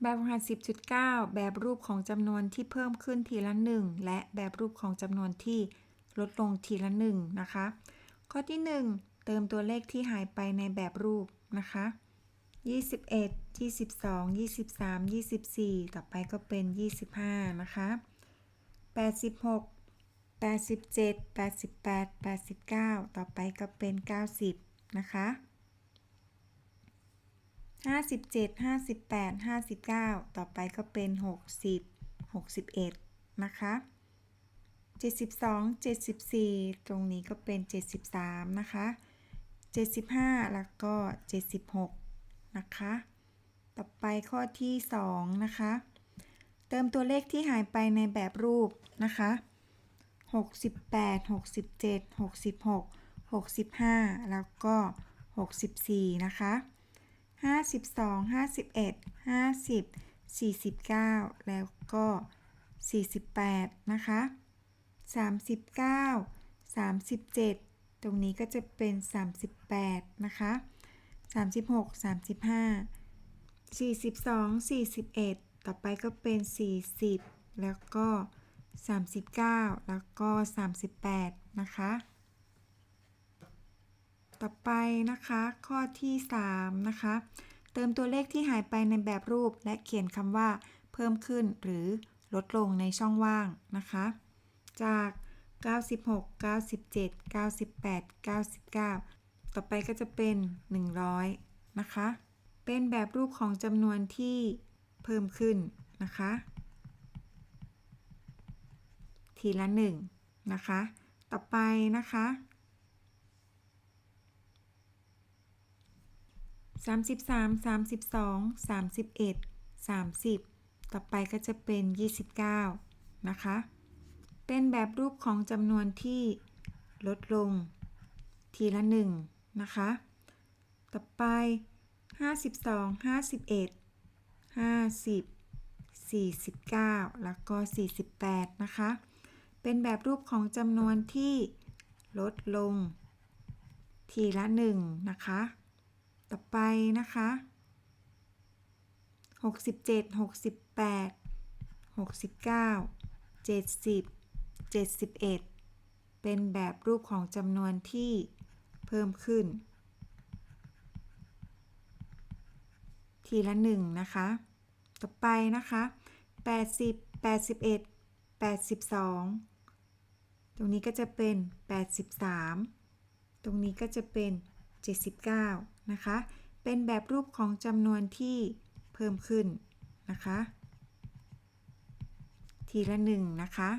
แบบฝึกหัด10.9 แบบรูปของจำนวนที่เพิ่มขึ้นทีละ 1 และแบบรูปของจำนวนที่ลดลงทีละ 1 นะคะ ข้อที่ 1 เติมตัวเลขที่หายไปในแบบรูปนะคะ 21 22 23 24 ต่อไปก็เป็น 25 นะคะ 86 87 88 89 ต่อไปก็เป็น 90 นะคะ 57 58 59 ต่อไปก็เป็น 60 61 นะคะ 72 74 ตรงนี้ก็เป็น 73 นะคะ 75 แล้วก็ 76 นะคะ ต่อไปข้อที่ 2 นะคะ เติมตัวเลขที่หายไปในแบบรูปนะคะ 68 67 66 65 แล้วก็ 64 นะคะ 52 51 50 49 แล้วก็ 48 นะคะ 39 37 ตรงนี้ก็จะเป็น 38 นะคะ 36 35 42 41 ต่อไปก็เป็น 40 แล้วก็ 39 แล้วก็ 38 นะคะ ต่อไปนะคะ ข้อที่ 3 นะคะ เติมตัวเลขที่หายไปในแบบรูปและเขียนคำว่า เพิ่มขึ้นหรือลดลงในช่องว่างนะคะ จาก 96 97 98 99 ต่อไปก็จะเป็น 100 นะคะ เป็นแบบรูปของจำนวนที่เพิ่มขึ้นนะคะ ทีละ 1 นะคะ ต่อไปนะคะ 33 32 31 30 ต่อไปก็จะเป็น 29 นะคะ เป็นแบบรูปของจำนวนที่ลดลง ทีละ 1 นะคะ ต่อไป 52 51 50 49 แล้วก็ 48 นะคะ เป็นแบบรูปของจำนวนที่ลดลง ทีละ 1 นะคะ ต่อไปนะคะ 67 68 69 70 71 เป็นแบบรูปของจำนวนที่เพิ่มขึ้น ทีละ1นะคะ ต่อไปนะคะ 80 81 82 ตรงนี้ก็จะเป็น 83 ตรงนี้ก็จะเป็น 79 นะคะ เป็นแบบรูปของจำนวนที่เพิ่มขึ้นนะคะ ทีละหนึ่งนะคะ